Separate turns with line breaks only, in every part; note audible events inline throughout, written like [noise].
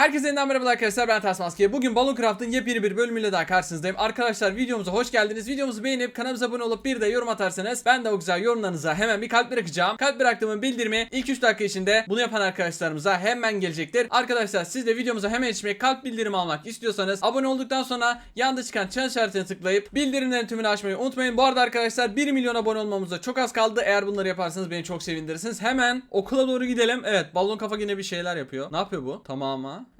Herkese yeniden merhaba arkadaşlar ben Ters Maske. Bugün Balon Craft'ın yepyeni bir bölümüyle daha karşınızdayım. Arkadaşlar videomuza hoş geldiniz. Videomuzu beğenip kanalımıza abone olup bir de yorum atarsanız ben de o güzel yorumlarınıza hemen bir kalp bırakacağım. Kalp bıraktığımın bildirimi ilk 3 dakika içinde bunu yapan arkadaşlarımıza hemen gelecektir. Arkadaşlar siz de videomuza hemen yetişmek kalp bildirimi almak istiyorsanız abone olduktan sonra yanda çıkan çan işaretine tıklayıp bildirimlerin tümünü açmayı unutmayın. Bu arada arkadaşlar 1 milyon abone olmamıza çok az kaldı. Eğer bunları yaparsanız beni çok sevindirirsiniz. Hemen okula doğru gidelim. Evet balon kafa yine bir şeyler yapıyor. Ne yapıyor bu?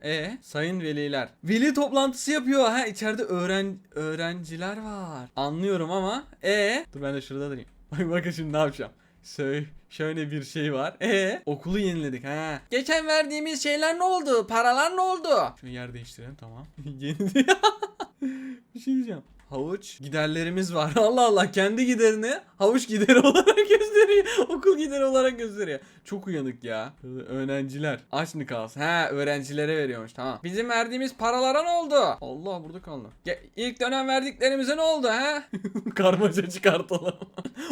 E sayın veliler. Veli toplantısı yapıyor. Ha içeride öğren öğrenciler var. Anlıyorum ama e dur ben de şurada durayım. [laughs] Bak bakın şimdi ne yapacağım. Söyle şöyle bir şey var. E okulu yeniledik ha. Geçen verdiğimiz şeyler ne oldu? Paralar ne oldu? Şu yer değiştirelim tamam. [laughs] Yeni [laughs] bir şey diyeceğim. Havuç giderlerimiz var. [laughs] Allah Allah kendi giderini havuç gideri [laughs] olarak gösteriyor. Okul gideri olarak gösteriyor. Çok uyanık ya. Öğrenciler. Aç mı kalsın? He öğrencilere veriyormuş tamam. Bizim verdiğimiz paralara ne oldu? Allah burada kaldı. Ge- ilk dönem verdiklerimize ne oldu he? [laughs] Karmaca çıkartalım.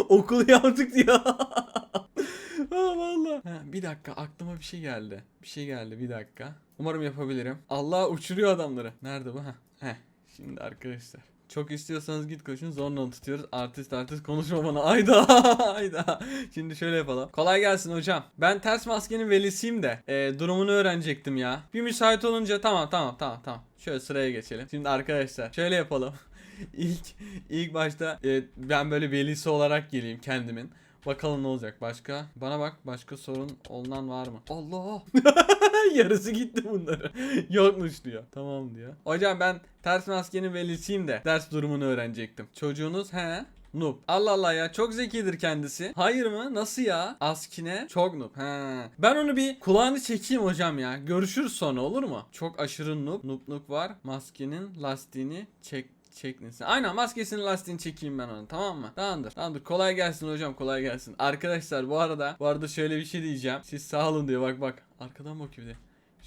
Okul yaptık diyor. Aa valla. Ha, bir dakika aklıma bir şey geldi. Bir şey geldi bir dakika. Umarım yapabilirim. Allah uçuruyor adamları. Nerede bu? Ha. Heh. Şimdi arkadaşlar. Çok istiyorsanız git koşun zorla tutuyoruz. Artist artist konuşma bana. [laughs] Ayda ayda. Şimdi şöyle yapalım. Kolay gelsin hocam. Ben ters maskenin velisiyim de e, durumunu öğrenecektim ya. Bir müsait olunca tamam tamam tamam tamam. Şöyle sıraya geçelim. Şimdi arkadaşlar şöyle yapalım. [laughs] ilk ilk başta e, ben böyle velisi olarak geleyim kendimin. Bakalım ne olacak başka. Bana bak başka sorun olunan var mı? Allah. [laughs] [laughs] Yarısı gitti bunları. [laughs] Yokmuş diyor. Tamam diyor. Hocam ben ters maskenin velisiyim de ders durumunu öğrenecektim. Çocuğunuz he? Noob. Allah Allah ya çok zekidir kendisi. Hayır mı? Nasıl ya? Askine çok noob. He. Ben onu bir kulağını çekeyim hocam ya. Görüşürüz sonra olur mu? Çok aşırı noob. Noobluk var. Maskenin lastiğini çek çekmesin. Aynen maskesinin lastiğini çekeyim ben onu tamam mı? Tamamdır. Tamamdır. Kolay gelsin hocam kolay gelsin. Arkadaşlar bu arada bu arada şöyle bir şey diyeceğim. Siz sağ olun diyor bak bak. Arkadan bakıyor bir de.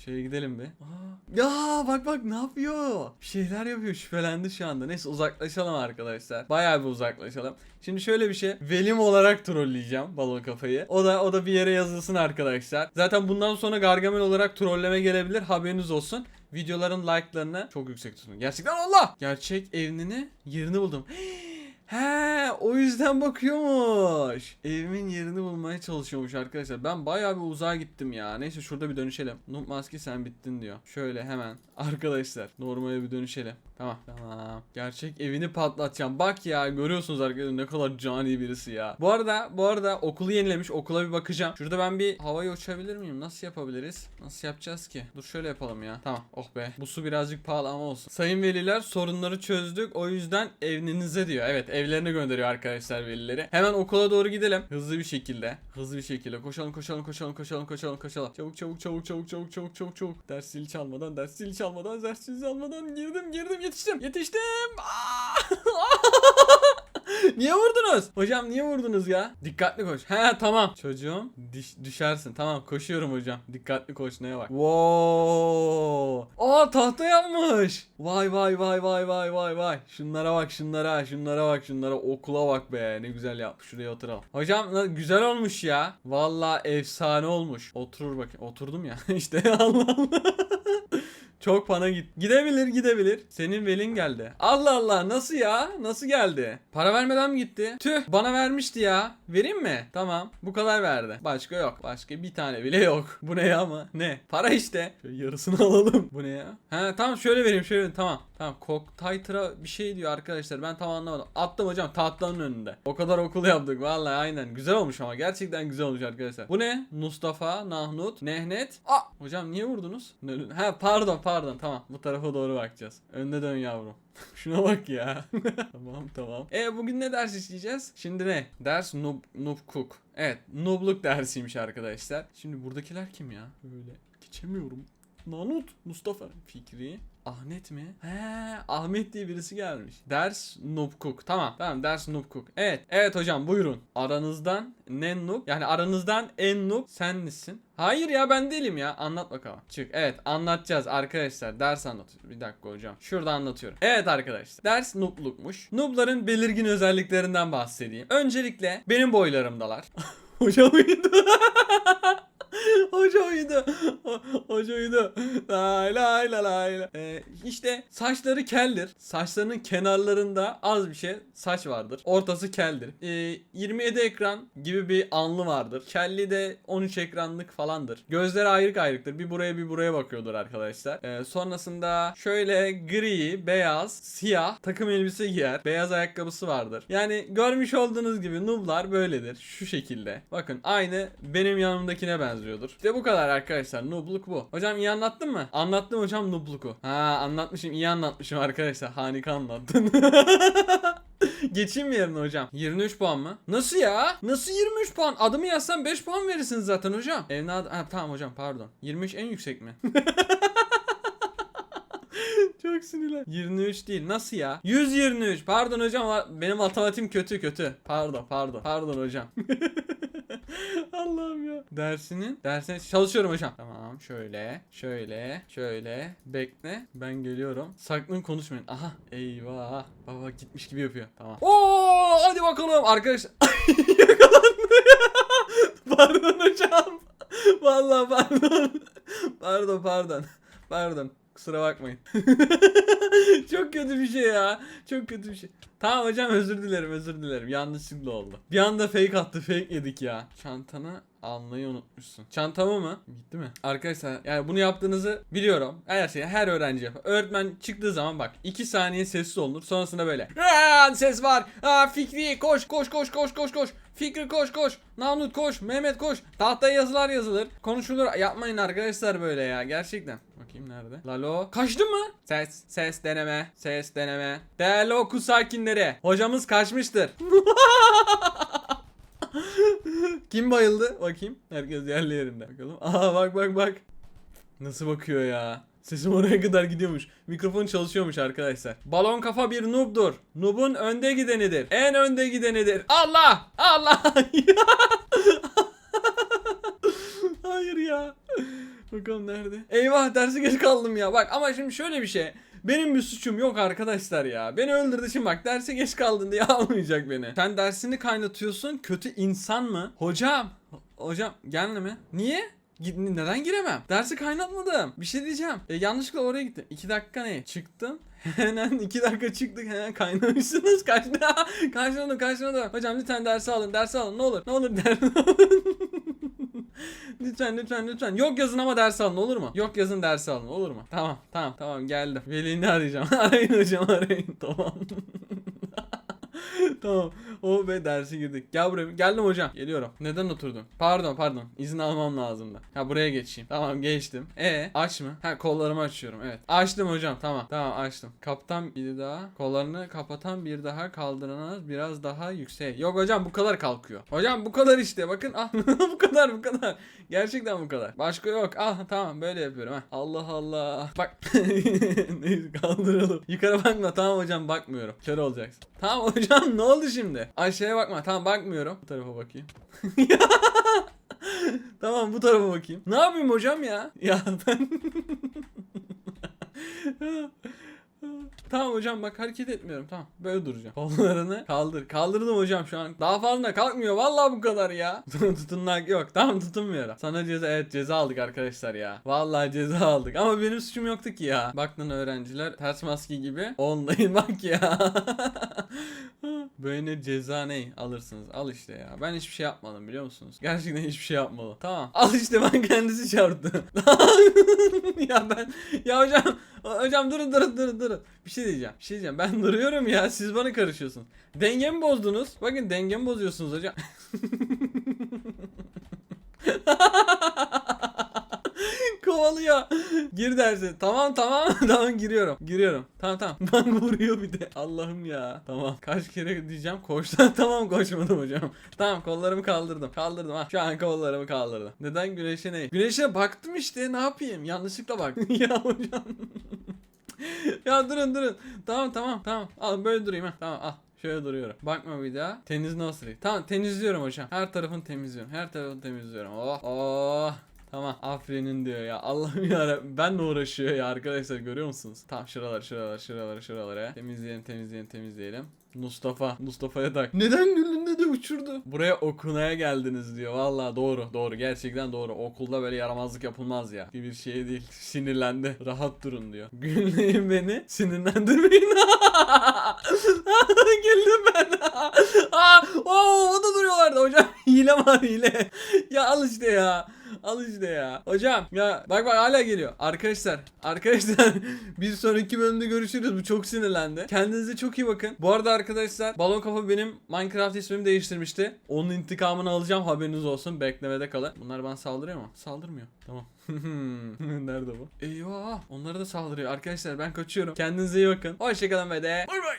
Şöyle gidelim bir. Aa, ya bak bak ne yapıyor? Bir şeyler yapıyor. Şüphelendi şu anda. Neyse uzaklaşalım arkadaşlar. Bayağı bir uzaklaşalım. Şimdi şöyle bir şey. Velim olarak trolleyeceğim balon kafayı. O da o da bir yere yazılsın arkadaşlar. Zaten bundan sonra Gargamel olarak trolleme gelebilir. Haberiniz olsun. Videoların like'larını çok yüksek tutun. Gerçekten Allah! Gerçek evini yerini buldum. He, o yüzden bakıyormuş. Evimin yerini bulmaya çalışıyormuş arkadaşlar. Ben bayağı bir uzağa gittim ya. Neyse şurada bir dönüşelim. Noob maske sen bittin diyor. Şöyle hemen [laughs] arkadaşlar normale bir dönüşelim. Tamam. Tamam. Gerçek evini patlatacağım. Bak ya görüyorsunuz arkadaşlar ne kadar cani birisi ya. Bu arada bu arada okulu yenilemiş. Okula bir bakacağım. Şurada ben bir havaya uçabilir miyim? Nasıl yapabiliriz? Nasıl yapacağız ki? Dur şöyle yapalım ya. Tamam. Oh be. Bu su birazcık pahalı ama olsun. Sayın veliler sorunları çözdük. O yüzden evinize diyor. Evet evlerine gönderiyor arkadaşlar velileri. Hemen okula doğru gidelim. Hızlı bir şekilde. Hızlı bir şekilde. Koşalım koşalım koşalım koşalım koşalım koşalım. Çabuk çabuk çabuk çabuk çabuk çabuk çabuk çabuk. Ders zili çalmadan ders zili çalmadan ders zili çalmadan girdim girdim yetiştim. Yetiştim. [laughs] [laughs] Niye vurdunuz? Hocam niye vurdunuz ya? Dikkatli koş. He tamam. Çocuğum diş, düşersin. Tamam koşuyorum hocam. Dikkatli koş neye bak. Wow. Aa tahta yapmış. Vay vay vay vay vay vay vay. Şunlara bak şunlara şunlara bak şunlara okula bak be. Ne güzel yapmış. Şuraya oturalım. Hocam güzel olmuş ya. Valla efsane olmuş. Oturur bakayım. Oturdum ya. [laughs] işte Allah Allah. Çok pana git. Gidebilir gidebilir. Senin velin geldi. Allah Allah nasıl ya? Nasıl geldi? Para vermeden mi gitti? Tüh bana vermişti ya. Vereyim mi? Tamam. Bu kadar verdi. Başka yok. Başka bir tane bile yok. Bu ne ya ama? Ne? Para işte. Şöyle yarısını [laughs] alalım. Bu ne ya? Ha tamam şöyle vereyim şöyle vereyim. Tamam. Tamam. Cocktighter'a bir şey diyor arkadaşlar. Ben tam anlamadım. Attım hocam tahtanın önünde. O kadar okul yaptık. Vallahi aynen. Güzel olmuş ama. Gerçekten güzel olmuş arkadaşlar. Bu ne? Mustafa, Nahnut, Nehnet. Aa! Hocam niye vurdunuz? Ha pardon pardon. Tamam. Bu tarafa doğru bakacağız. Önde dön yavrum. [laughs] Şuna bak ya. [laughs] tamam tamam. E bugün ne ders işleyeceğiz? Şimdi ne? Ders noob, noob cook. Evet noobluk dersiymiş arkadaşlar. Şimdi buradakiler kim ya? Böyle geçemiyorum. Nanut, Mustafa, Fikri, Ahmet mi? He, Ahmet diye birisi gelmiş. Ders cook. Tamam, tamam ders cook. Evet, evet hocam buyurun. Aranızdan ne noob? Yani aranızdan en noob sen misin? Hayır ya ben değilim ya. Anlat bakalım. Çık. Evet anlatacağız arkadaşlar. Ders anlatıyoruz. Bir dakika hocam. Şurada anlatıyorum. Evet arkadaşlar. Ders nooblukmuş. Noobların belirgin özelliklerinden bahsedeyim. Öncelikle benim boylarımdalar. [laughs] hocam. [laughs] [laughs] Hoca. Ho- [laughs] Hoca uyudu. Lay lay lay. Ee, işte saçları keldir. Saçlarının kenarlarında az bir şey saç vardır. Ortası keldir. Ee, 27 ekran gibi bir anlı vardır. Kelli de 13 ekranlık falandır. Gözleri ayrık ayrıktır. Bir buraya bir buraya bakıyordur arkadaşlar. Ee, sonrasında şöyle gri, beyaz, siyah takım elbise giyer. Beyaz ayakkabısı vardır. Yani görmüş olduğunuz gibi nooblar böyledir. Şu şekilde. Bakın aynı benim yanımdakine benziyordur. İşte bu kadar arkadaşlar. Noobluk bu. Hocam iyi anlattın mı? Anlattım hocam noobluku. Ha anlatmışım. iyi anlatmışım arkadaşlar. Harika anlattın. [laughs] Geçeyim mi yerine hocam? 23 puan mı? Nasıl ya? Nasıl 23 puan? Adımı yazsam 5 puan verirsiniz zaten hocam. Evladım. Ha, tamam hocam pardon. 23 en yüksek mi? [laughs] Çok sinirlen. 23 değil. Nasıl ya? 123. Pardon hocam. Benim matematiğim kötü kötü. Pardon pardon. Pardon hocam. [laughs] [laughs] Allah'ım ya. Dersinin dersine çalışıyorum hocam. Tamam şöyle şöyle şöyle bekle ben geliyorum. Sakın konuşmayın. Aha eyvah. Baba gitmiş gibi yapıyor. Tamam. Oo hadi bakalım arkadaşlar. [laughs] Yakalandı ya. [laughs] Pardon hocam. Vallahi pardon. Pardon pardon. Pardon. Kusura bakmayın. [laughs] Çok kötü bir şey ya. Çok kötü bir şey. Tamam hocam özür dilerim özür dilerim. Yanlışlıkla oldu. Bir anda fake attı fake yedik ya. Çantanı almayı unutmuşsun. Çantamı mı? Gitti mi? Arkadaşlar yani bunu yaptığınızı biliyorum. Her şey her öğrenci yapar. Öğretmen çıktığı zaman bak 2 saniye sessiz olunur. Sonrasında böyle. Aa, ses var. Aa, Fikri koş koş koş koş koş koş. Fikri koş koş. Namlut koş. Mehmet koş. Tahtaya yazılar yazılır. Konuşulur. Yapmayın arkadaşlar böyle ya. Gerçekten. Bakayım nerede? Lalo. Kaçtı mı? Ses. Ses deneme. Ses deneme. Değerli okul sakinleri. Hocamız kaçmıştır. [laughs] Kim bayıldı? Bakayım. Herkes yerli yerinde. Bakalım. Aa bak bak bak. Nasıl bakıyor ya? Sesim oraya kadar gidiyormuş. Mikrofon çalışıyormuş arkadaşlar. Balon kafa bir noob'dur. Noob'un önde gidenidir. En önde gidenidir. Allah! Allah! [laughs] Hayır ya. Bakalım nerede? Eyvah dersi geç kaldım ya. Bak ama şimdi şöyle bir şey. Benim bir suçum yok arkadaşlar ya. Beni öldürdü şimdi bak derse geç kaldın diye [laughs] almayacak beni. Sen dersini kaynatıyorsun kötü insan mı? Hocam. Hocam gelme mi? Niye? Neden giremem? Dersi kaynatmadım. Bir şey diyeceğim. E, yanlışlıkla oraya gittim. 2 dakika ne? Çıktım. [laughs] Hemen 2 dakika çıktık. Hemen kaynamışsınız. Kaçtı. Kaçmadım kaçmadım. Hocam lütfen dersi alın. Dersi alın. Ne olur. Ne olur ders [laughs] alın. [laughs] lütfen lütfen lütfen. Yok yazın ama ders alın olur mu? Yok yazın dersi alın olur mu? Tamam tamam tamam geldim. Velini arayacağım. [laughs] arayın hocam arayın. Tamam. [laughs] [laughs] tamam. O ve dersi girdik. Gel buraya. Geldim hocam. Geliyorum. Neden oturdun? Pardon pardon. İzin almam lazımdı. Ha buraya geçeyim. Tamam geçtim. E aç mı? Ha kollarımı açıyorum. Evet. Açtım hocam. Tamam. Tamam açtım. Kaptan bir daha. Kollarını kapatan bir daha kaldırana biraz daha yüksek. Yok hocam bu kadar kalkıyor. Hocam bu kadar işte. Bakın ah [laughs] bu kadar bu kadar. Gerçekten bu kadar. Başka yok. Ah tamam böyle yapıyorum ha. Allah Allah. Bak. [laughs] Neyse kaldıralım. Yukarı bakma. Tamam hocam bakmıyorum. Kör olacaksın. Tamam hocam ne oldu şimdi? Aşağıya bakma. Tamam bakmıyorum. Bu tarafa bakayım. [laughs] tamam bu tarafa bakayım. Ne yapayım hocam ya? Ya ben... [laughs] Tamam hocam bak hareket etmiyorum. Tamam böyle duracağım. Kollarını kaldır. Kaldırdım hocam şu an. Daha fazla kalkmıyor. Vallahi bu kadar ya. [laughs] Tutunmak yok. Tamam tutunmuyorum. Sana ceza evet ceza aldık arkadaşlar ya. Vallahi ceza aldık. Ama benim suçum yoktu ki ya. Bakın öğrenciler ters maske gibi. Online bak ya Böyle ceza ne alırsınız al işte ya Ben hiçbir şey yapmadım biliyor musunuz Gerçekten hiçbir şey yapmadım Tamam al işte ben kendisi çarptı [laughs] Ya ben ya hocam Hocam durun durun durun durun. Bir şey diyeceğim. Bir şey diyeceğim. Ben duruyorum ya. Siz bana karışıyorsunuz. Dengemi bozdunuz. Bakın dengemi bozuyorsunuz hocam. [laughs] Kovalıyor. Gir derse. Tamam tamam. [laughs] tamam giriyorum. Giriyorum. Tamam tamam. [laughs] Bak vuruyor bir de. Allah'ım ya. Tamam. Kaç kere diyeceğim koştan. [laughs] tamam koşmadım hocam. Tamam kollarımı kaldırdım. Kaldırdım ha. Şu an kollarımı kaldırdım. Neden güneşe ne? Güneşe baktım işte. Ne yapayım? Yanlışlıkla bak. ya hocam. ya durun durun. Tamam tamam tamam. Al böyle durayım ha. Tamam al. Şöyle duruyorum. Bakma bir daha. Temiz nasıl? Tamam temizliyorum hocam. Her tarafını temizliyorum. Her tarafını temizliyorum. Oh oh. Tamam aferin diyor ya Allah'ım ya ben de uğraşıyor ya arkadaşlar görüyor musunuz? Tamam şuralar şuralar şuralar şuralara temizleyelim temizleyelim temizleyelim Mustafa. Mustafa'ya tak. Neden güldün dedi uçurdu. Buraya okunaya geldiniz diyor. Vallahi doğru. Doğru. Gerçekten doğru. Okulda böyle yaramazlık yapılmaz ya. Bir şey değil. Sinirlendi. Rahat durun diyor. Gülmeyin beni. Sinirlendirmeyin. [laughs] Güldüm ben. [laughs] Aa, oo, o da duruyorlardı hocam. [laughs] Hile var hile. ya al işte ya. Al işte ya. Hocam ya bak bak hala geliyor. Arkadaşlar arkadaşlar [laughs] bir sonraki bölümde görüşürüz. Bu çok sinirlendi. Kendinize çok iyi bakın. Bu arada arkadaşlar Balon Kafa benim Minecraft ismimi değiştirmişti. Onun intikamını alacağım haberiniz olsun. Beklemede kalın. Bunlar bana saldırıyor mu? Saldırmıyor. Tamam. [laughs] Nerede bu? Eyvah. Onlara da saldırıyor. Arkadaşlar ben kaçıyorum. Kendinize iyi bakın. Hoşçakalın ve de bay bay.